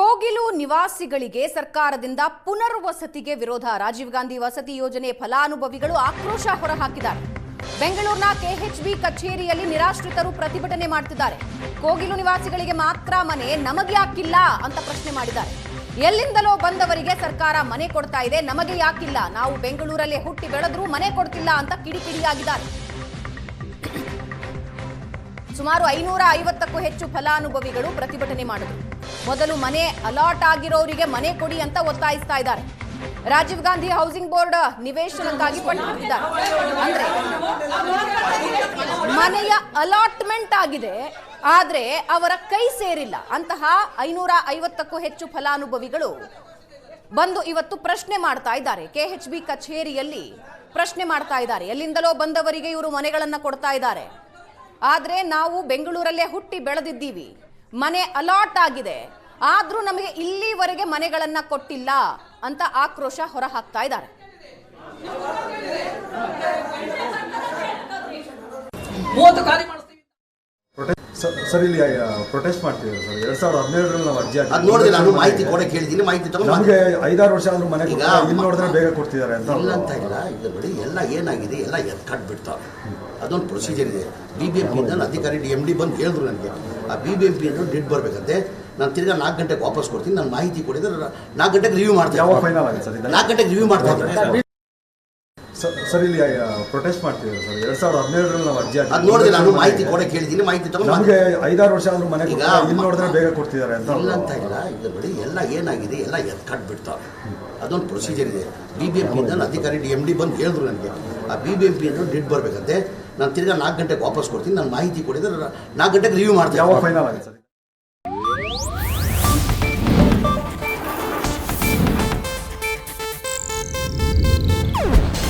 ಕೋಗಿಲು ನಿವಾಸಿಗಳಿಗೆ ಸರ್ಕಾರದಿಂದ ಪುನರ್ವಸತಿಗೆ ವಿರೋಧ. ರಾಜೀವ್ ಗಾಂಧಿ ವಸತಿ ಯೋಜನೆ ಫಲಾನುಭವಿಗಳು ಆಕ್ರೋಶ ಹೊರಹಾಕಿದ್ದಾರೆ. ಬೆಂಗಳೂರಿನ ಕೆಎಚ್ಬಿ ಕಚೇರಿಯಲ್ಲಿ ನಿರಾಶ್ರಿತರು ಪ್ರತಿಭಟನೆ ಮಾಡ್ತಿದ್ದಾರೆ. ಕೋಗಿಲು ನಿವಾಸಿಗಳಿಗೆ ಮಾತ್ರ ಮನೆ, ನಮಗೆ ಯಾಕಿಲ್ಲ ಅಂತ ಪ್ರಶ್ನೆ ಮಾಡಿದ್ದಾರೆ. ಎಲ್ಲಿಂದಲೋ ಬಂದವರಿಗೆ ಸರ್ಕಾರ ಮನೆ ಕೊಡ್ತಾ ಇದೆ, ನಮಗೆ ಯಾಕಿಲ್ಲ. ನಾವು ಬೆಂಗಳೂರಲ್ಲೇ ಹುಟ್ಟಿ ಬೆಳೆದ್ರೂ ಮನೆ ಕೊಡ್ತಿಲ್ಲ ಅಂತ ಕಿಡಿಕಿಡಿಯಾಗಿದ್ದಾರೆ. ಸುಮಾರು ಐನೂರ ಐವತ್ತಕ್ಕೂ ಹೆಚ್ಚು ಫಲಾನುಭವಿಗಳು ಪ್ರತಿಭಟನೆ ಮಾಡಿದ್ರು. ಮೊದಲು ಮನೆ ಅಲಾಟ್ ಆಗಿರೋರಿಗೆ ಮನೆ ಕೊಡಿ ಅಂತ ಒತ್ತಾಯಿಸ್ತಾ ಇದ್ದಾರೆ. ರಾಜೀವ್ ಗಾಂಧಿ ಹೌಸಿಂಗ್ ಬೋರ್ಡ್ ನಿವೇಶನಕ್ಕಾಗಿ ಪಟ್ಟು ಅಂದ್ರೆ ಮನೆಯ ಅಲಾಟ್ಮೆಂಟ್ ಆಗಿದೆ, ಆದ್ರೆ ಅವರ ಕೈ ಸೇರಿಲ್ಲ ಅಂತಹ ಐನೂರ ಐವತ್ತಕ್ಕೂ ಹೆಚ್ಚು ಫಲಾನುಭವಿಗಳು ಬಂದು ಇವತ್ತು ಪ್ರಶ್ನೆ ಮಾಡ್ತಾ ಇದ್ದಾರೆ. ಕೆಎಚ್ಬಿ ಕಚೇರಿಯಲ್ಲಿ ಪ್ರಶ್ನೆ ಮಾಡ್ತಾ ಇದ್ದಾರೆ. ಎಲ್ಲಿಂದಲೋ ಬಂದವರಿಗೆ ಇವರು ಮನೆಗಳನ್ನ ಕೊಡ್ತಾ ಇದ್ದಾರೆ. ಆದ್ರೆ ನಾವು ಬೆಂಗಳೂರಲ್ಲೇ ಹುಟ್ಟಿ ಬೆಳೆದಿದ್ದೀವಿ. ಮನೆ ಅಲಾಟ್ ಆಗಿದೆ. ಆದ್ರೂ ನಮಗೆ ಇಲ್ಲಿವರೆಗೆ ಮನೆಗಳನ್ನು ಕೊಟ್ಟಿಲ್ಲ ಅಂತ ಆಕ್ರೋಶ ಹೊರ ಹಾಕ್ತಾ ಇದ್ದಾರೆ. ಮೂವತ್ತು ಖಾಲಿ ಮಾಡಿಸ್ತೀವಿ. ಪ್ರೊಟೆಸ್ಟ್ ಸರ್ ಇಲ್ಲಿ ಪ್ರೊಟೆಸ್ಟ್ ಮಾಡ್ತಿದ್ದೀವಿ ಸರ್. ಎರಡ್ ಸಾವಿರದ ಹದಿನೇಳರಲ್ಲಿ ನಾವು ಅರ್ಜಿ ಅದು ನೋಡಿದೆ ನಾನು ಮಾಹಿತಿ ಕೂಡ ಕೇಳಿದ್ದೀನಿ ಮಾಹಿತಿ ತಗೊಂಡು ನಮಗೆ ಐದಾರು ವರ್ಷ ಆದ್ರೂ ಮನೆ ಈಗ ಇಲ್ಲಿ ನೋಡಿದ್ರೆ ಬೇಗ ಕೊಡ್ತಿದ್ದಾರೆ ಅಂತ ಇಲ್ಲ ಅಂತ ಇಲ್ಲ ಬಿಡಿ ಎಲ್ಲ ಏನಾಗಿದೆ ಎಲ್ಲ ಎತ್ಕಟ್ ಬಿಡ್ತಾರೆ ಅದೊಂದು ಪ್ರೊಸೀಜರ್ ಇದೆ. ಬಿ ಬಿ ಎಂ ಪಿಯಿಂದ ಅಧಿಕಾರಿ ಡಿ ಎಂ ಡಿ ಬಂದು ಹೇಳಿದ್ರು ನನಗೆ. ಆ ಬಿ ಬಿ ಎಂ ಪಿ ಅಂದ್ರೆ ಡಿಡ್ ಬರಬೇಕಂತೆ. ನಾನು ತಿರ್ಗಾ ನಾಲ್ಕು ಗಂಟೆಗೆ ವಾಪಸ್ ಕೊಡ್ತೀನಿ ನಾನು ಮಾಹಿತಿ ಕೊಡಿದ್ರೆ ನಾಲ್ಕು ಗಂಟೆಗೆ ರಿವ್ಯೂ ಮಾಡ್ತೀನಿ ನಾಲ್ಕು ಗಂಟೆಗೆ ರಿವ್ಯೂ ಮಾಡ್ತಾ ಸರ್ ಇಲ್ಲಿ ಪ್ರೊಟೆಸ್ಟ್ ಮಾಡ್ತಿದ್ದಾರೆ ಸರ್. ಎರಡ್ ಸಾವಿರದ ಹದಿನೇಳರಲ್ಲಿ ನಾವು ಅರ್ಜಿ ಅದು ನೋಡಿದ್ರೆ ನಾನು ಮಾಹಿತಿ ಕೂಡ ಕೇಳಿದ್ದೀನಿ ಮಾಹಿತಿ ತಗೊಂಡು ನಮಗೆ ಐದಾರು ವರ್ಷ ಆದ್ರೂ ಮನೆ ಈಗ ಇಲ್ಲಿ ನೋಡಿದ್ರೆ ಬೇಗ ಕೊಡ್ತಿದ್ದಾರೆ ಅಂತ ಇಲ್ಲ ಅಂತ ಇಲ್ಲ ಇಲ್ಲ ಬಿಡಿ ಎಲ್ಲ ಏನಾಗಿದೆ ಎಲ್ಲ ಎತ್ಕಟ್ ಬಿಡ್ತಾರೆ ಅದೊಂದು ಪ್ರೊಸೀಜರ್ ಇದೆ. ಬಿ ಬಿ ಎಂ ಪಿಯಿಂದ ಅಧಿಕಾರಿ ಡಿ ಎಂ ಡಿ ಬಂದು ಹೇಳಿದ್ರು ನನಗೆ. ಆ ಬಿ ಬಿ ಎಂ ಪಿ ಅಂದ್ರೆ ಡಿಡ್ ಬರಬೇಕಂತೆ. ನಾನು ತಿರ್ಗಾ ನಾಲ್ಕು ಗಂಟೆಗೆ ವಾಪಸ್ ಕೊಡ್ತೀನಿ ನಾನು ಮಾಹಿತಿ ಕೊಡಿದ್ರೆ ನಾಲ್ಕು ಗಂಟೆಗೆ ರಿವ್ಯೂ ಮಾಡ್ತೀನಿ. ಯಾವಾಗ ಫೈನಲ್ ಆಗುತ್ತೆ ಸರ್?